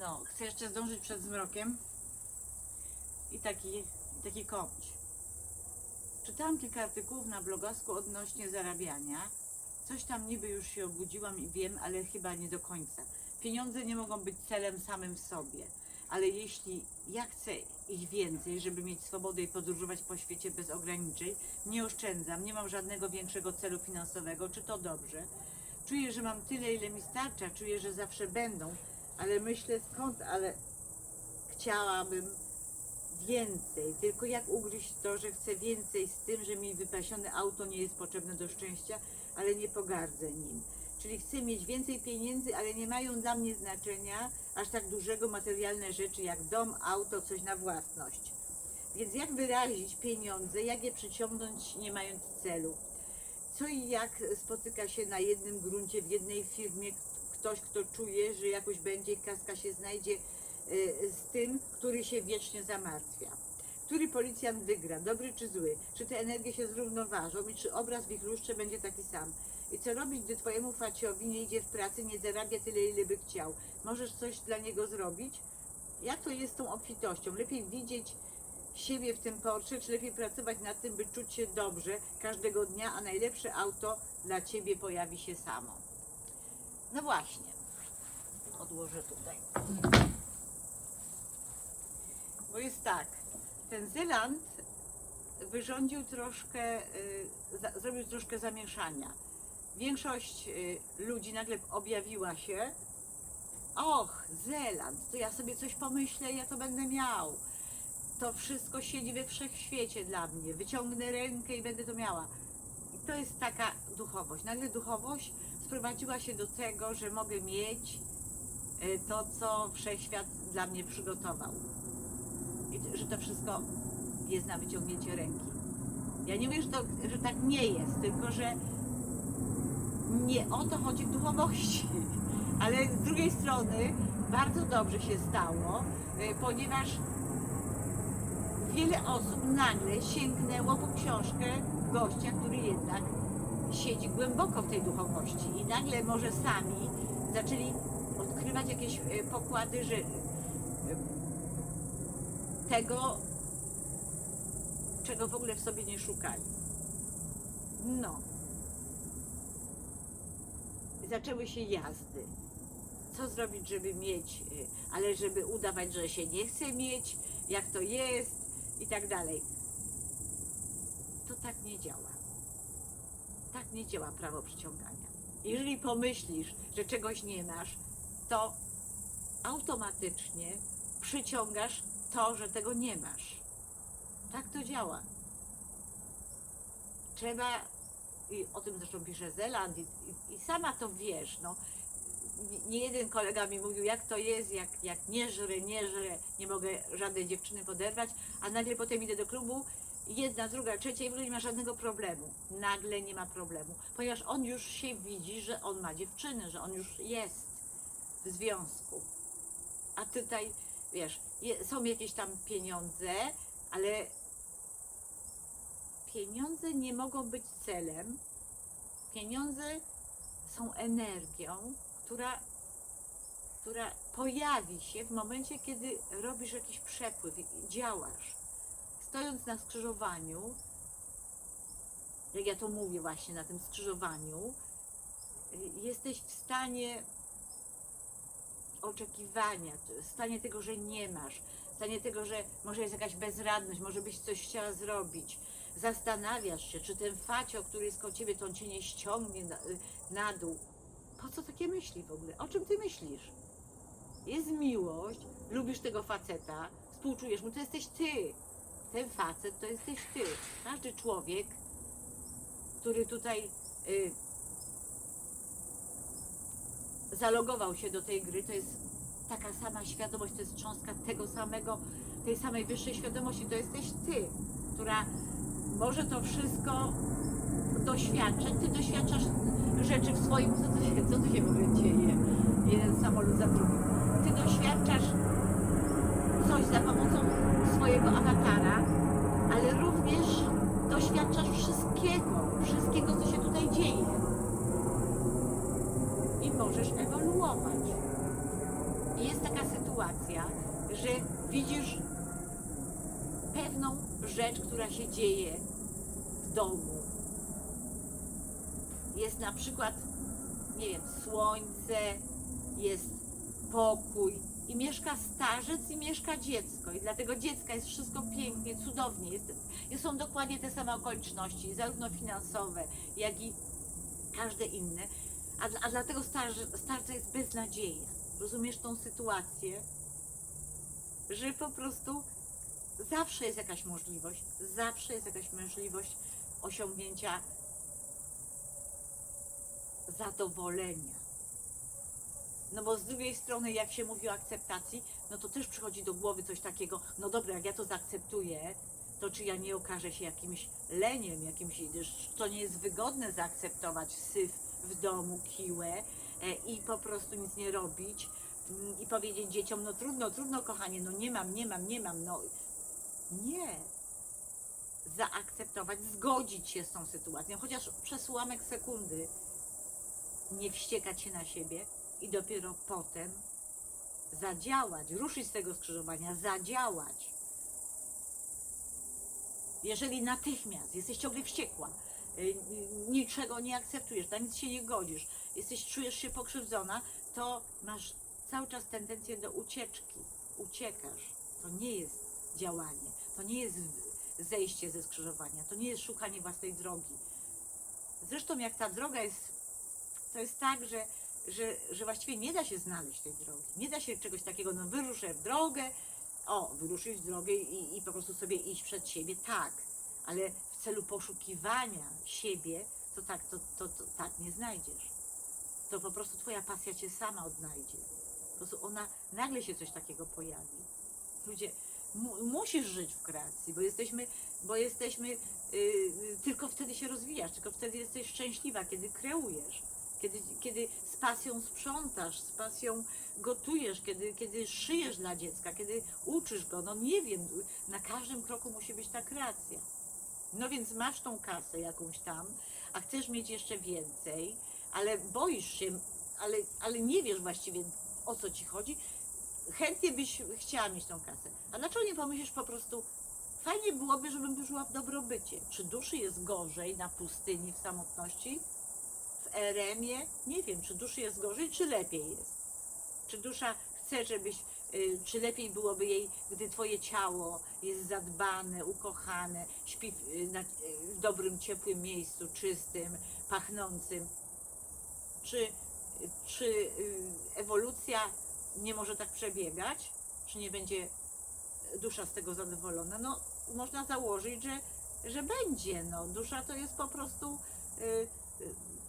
No, chcę jeszcze zdążyć przed zmrokiem. I taki, taki kończ. Czytałam kilka artykułów na blogasku odnośnie zarabiania. Coś tam niby już się obudziłam i wiem, ale chyba nie do końca. Pieniądze nie mogą być celem samym w sobie, ale jeśli ja chcę ich więcej, żeby mieć swobodę i podróżować po świecie bez ograniczeń, nie oszczędzam, nie mam żadnego większego celu finansowego, czy to dobrze? Czuję, że mam tyle, ile mi starcza, czuję, że zawsze będą, ale myślę skąd, ale chciałabym więcej. Tylko jak ugryźć to, że chcę więcej z tym, że mi wypasione auto nie jest potrzebne do szczęścia, ale nie pogardzę nim. Czyli chcę mieć więcej pieniędzy, ale nie mają dla mnie znaczenia aż tak dużego materialne rzeczy jak dom, auto, coś na własność. Więc jak wyrazić pieniądze, jak je przyciągnąć nie mając celu? Co i jak spotyka się na jednym gruncie, w jednej firmie ktoś, kto czuje, że jakoś będzie kaska się znajdzie y, z tym, który się wiecznie zamartwia. Który policjant wygra, dobry czy zły? Czy te energie się zrównoważą i czy obraz w ich lustrze będzie taki sam? I co robić, gdy twojemu faciowi nie idzie w pracy, nie zarabia tyle, ile by chciał? Możesz coś dla niego zrobić? Jak to jest z tą obfitością? Lepiej widzieć siebie w tym Porsche, czy lepiej pracować nad tym, by czuć się dobrze każdego dnia, a najlepsze auto dla ciebie pojawi się samo? No właśnie. Odłożę tutaj. Bo jest tak, ten Zeland wyrządził troszkę, y, zrobił troszkę zamieszania. Większość y, ludzi nagle objawiła się. Och, Zeland, to ja sobie coś pomyślę, ja to będę miał. To wszystko siedzi we wszechświecie dla mnie. Wyciągnę rękę i będę to miała. I to jest taka duchowość. Nagle duchowość sprowadziła się do tego, że mogę mieć y, to, co wszechświat dla mnie przygotował. I że to wszystko jest na wyciągnięcie ręki. Ja nie mówię, że, to, że tak nie jest, tylko że nie o to chodzi w duchowości. Ale z drugiej strony bardzo dobrze się stało, y, ponieważ wiele osób nagle sięgnęło po książkę gościa, który jednak siedzi głęboko w tej duchowości i nagle może sami zaczęli odkrywać jakieś y, pokłady, że tego, czego w ogóle w sobie nie szukali. No. Zaczęły się jazdy. Co zrobić, żeby mieć, y, ale żeby udawać, że się nie chce mieć, jak to jest i tak dalej. To tak nie działa. Nie działa prawo przyciągania. Jeżeli pomyślisz, że czegoś nie masz, to automatycznie przyciągasz to, że tego nie masz. Tak to działa. Trzeba, i o tym zresztą pisze Zeland, i, i, i sama to wiesz, no. Nie jeden kolega mi mówił, jak to jest, jak, jak nie żrę, nie żrę, nie mogę żadnej dziewczyny poderwać, a nagle potem idę do klubu, jedna, druga, trzecia i w ogóle nie ma żadnego problemu. Nagle nie ma problemu, ponieważ on już się widzi, że on ma dziewczynę, że on już jest w związku. A tutaj, wiesz, je, są jakieś tam pieniądze, ale pieniądze nie mogą być celem. Pieniądze są energią, która, która pojawi się w momencie, kiedy robisz jakiś przepływ, działasz. Stojąc na skrzyżowaniu, jak ja to mówię właśnie na tym skrzyżowaniu, jesteś w stanie oczekiwania, t- stanie tego, że nie masz, stanie tego, że może jest jakaś bezradność, może byś coś chciała zrobić. Zastanawiasz się, czy ten facio, który jest koło ciebie, to on cię nie ściągnie na, na dół. Po co takie myśli w ogóle? O czym ty myślisz? Jest miłość, lubisz tego faceta, współczujesz mu, to jesteś ty. Ten facet to jesteś ty. Każdy człowiek, który tutaj y, zalogował się do tej gry, to jest taka sama świadomość, to jest cząstka tego samego, tej samej wyższej świadomości, to jesteś ty, która może to wszystko doświadczać. Ty doświadczasz rzeczy w swoim, co tu się, co tu się w ogóle dzieje, jeden samolot za drugim. Rzecz, która się dzieje w domu. Jest na przykład, nie wiem, słońce, jest pokój i mieszka starzec i mieszka dziecko. I dla tego dziecka jest wszystko pięknie, cudownie. Jest, są dokładnie te same okoliczności, zarówno finansowe, jak i każde inne. A, a dlatego starze, starca jest beznadzieja. Rozumiesz tą sytuację? Że po prostu zawsze jest jakaś możliwość, zawsze jest jakaś możliwość osiągnięcia zadowolenia. No bo z drugiej strony, jak się mówi o akceptacji, no to też przychodzi do głowy coś takiego, no dobra, jak ja to zaakceptuję, to czy ja nie okażę się jakimś leniem, jakimś, to nie jest wygodne zaakceptować syf w domu, kiłę e, i po prostu nic nie robić mm, i powiedzieć dzieciom, no trudno, trudno kochanie, no nie mam, nie mam, nie mam, no nie. Zaakceptować, zgodzić się z tą sytuacją, chociaż przez ułamek sekundy nie wściekać się na siebie i dopiero potem zadziałać, ruszyć z tego skrzyżowania, zadziałać. Jeżeli natychmiast jesteś ciągle wściekła, y, niczego nie akceptujesz, na nic się nie godzisz, jesteś, czujesz się pokrzywdzona, to masz cały czas tendencję do ucieczki. Uciekasz. To nie jest działanie, to nie jest zejście ze skrzyżowania, to nie jest szukanie własnej drogi. Zresztą jak ta droga jest, to jest tak, że, że, że właściwie nie da się znaleźć tej drogi. Nie da się czegoś takiego, no wyruszę w drogę, o, wyruszyć w drogę i, i po prostu sobie iść przed siebie, tak. Ale w celu poszukiwania siebie, to tak, to, to, to tak nie znajdziesz. To po prostu twoja pasja cię sama odnajdzie. Po prostu ona, nagle się coś takiego pojawi. Ludzie, mu, musisz żyć w kreacji, bo jesteśmy, bo jesteśmy, yy, tylko wtedy się rozwijasz, tylko wtedy jesteś szczęśliwa, kiedy kreujesz. Kiedy, kiedy z pasją sprzątasz, z pasją gotujesz, kiedy, kiedy szyjesz dla dziecka, kiedy uczysz go, no nie wiem, na każdym kroku musi być ta kreacja. No więc masz tą kasę jakąś tam, a chcesz mieć jeszcze więcej, ale boisz się, ale, ale nie wiesz właściwie o co ci chodzi. Chętnie byś chciała mieć tą kasę. A dlaczego nie pomyślisz po prostu, fajnie byłoby, żebym żyła w dobrobycie. Czy duszy jest gorzej na pustyni w samotności? W eremie? Nie wiem, czy duszy jest gorzej, czy lepiej jest. Czy dusza chce, żebyś, y, czy lepiej byłoby jej, gdy twoje ciało jest zadbane, ukochane, śpi w, y, y, dobrym, ciepłym miejscu, czystym, pachnącym. Czy, czy ewolucja nie może tak przebiegać? Czy nie będzie dusza z tego zadowolona? No, można założyć, że, że będzie. No, dusza to jest po prostu y, y,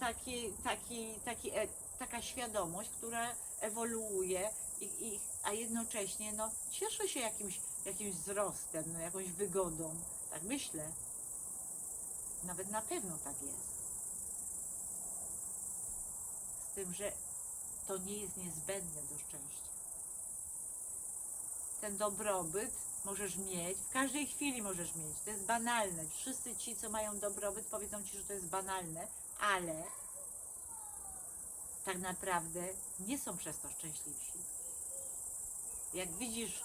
taki, taki, taki, e, taka świadomość, która ewoluuje, i, i, a jednocześnie no, cieszy się jakimś, jakimś wzrostem, no, jakąś wygodą. Tak myślę. Nawet na pewno tak jest. Z tym, że to nie jest niezbędne do szczęścia. Ten dobrobyt możesz mieć, w każdej chwili możesz mieć. To jest banalne. Wszyscy ci, co mają dobrobyt, powiedzą ci, że to jest banalne, ale tak naprawdę nie są przez to szczęśliwsi. Jak widzisz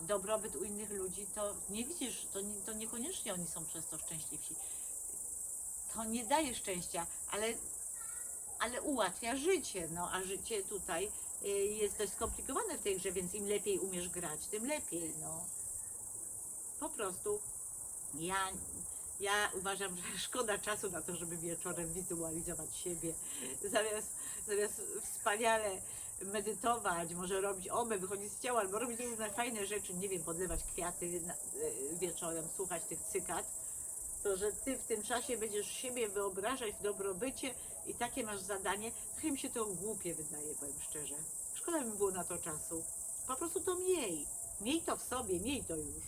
dobrobyt u innych ludzi, to nie widzisz, to, nie, to niekoniecznie oni są przez to szczęśliwsi. To nie daje szczęścia, ale, ale ułatwia życie, no a życie tutaj y, jest dość skomplikowane w tej grze, więc im lepiej umiesz grać, tym lepiej, no. Po prostu ja, ja uważam, że szkoda czasu na to, żeby wieczorem wizualizować siebie. Zamiast, zamiast wspaniale medytować, może robić obę, wychodzić z ciała, albo robić różne fajne rzeczy, nie wiem, podlewać kwiaty y, wieczorem, słuchać tych cykat, to że ty w tym czasie będziesz siebie wyobrażać w dobrobycie i takie masz zadanie, trochę mi się to głupie wydaje, powiem szczerze. Szkoda by było na to czasu. Po prostu to miej. Miej to w sobie, miej to już.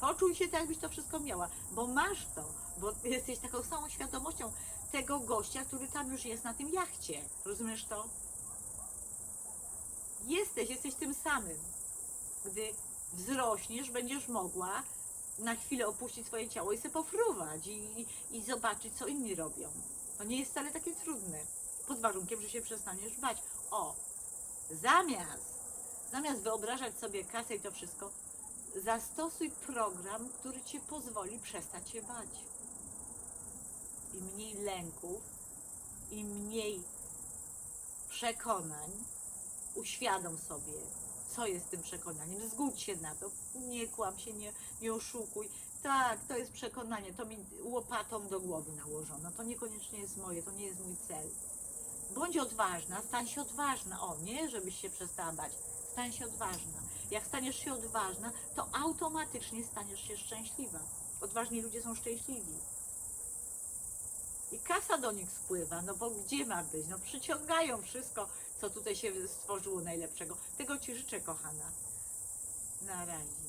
Poczuj się tak, jakbyś to wszystko miała, bo masz to, bo jesteś taką samą świadomością tego gościa, który tam już jest na tym jachcie. Rozumiesz to? Jesteś, jesteś tym samym. Gdy wzrośniesz, będziesz mogła na chwilę opuścić swoje ciało i sobie pofruwać i, i zobaczyć, co inni robią. To nie jest wcale takie trudne. Pod warunkiem, że się przestaniesz bać. O, zamiast Zamiast wyobrażać sobie kasę i to wszystko, zastosuj program, który ci pozwoli przestać się bać. Im mniej lęków, im mniej przekonań, uświadom sobie, co jest tym przekonaniem. Zgódź się na to. Nie kłam się, nie, nie oszukuj. Tak, to jest przekonanie, to mi łopatą do głowy nałożono. To niekoniecznie jest moje, to nie jest mój cel. Bądź odważna, stań się odważna. O, nie, żebyś się przestała bać. Stań się odważna. Jak staniesz się odważna, to automatycznie staniesz się szczęśliwa. Odważni ludzie są szczęśliwi. I kasa do nich spływa, no bo gdzie ma być? No przyciągają wszystko, co tutaj się stworzyło najlepszego. Tego Ci życzę, kochana. Na razie.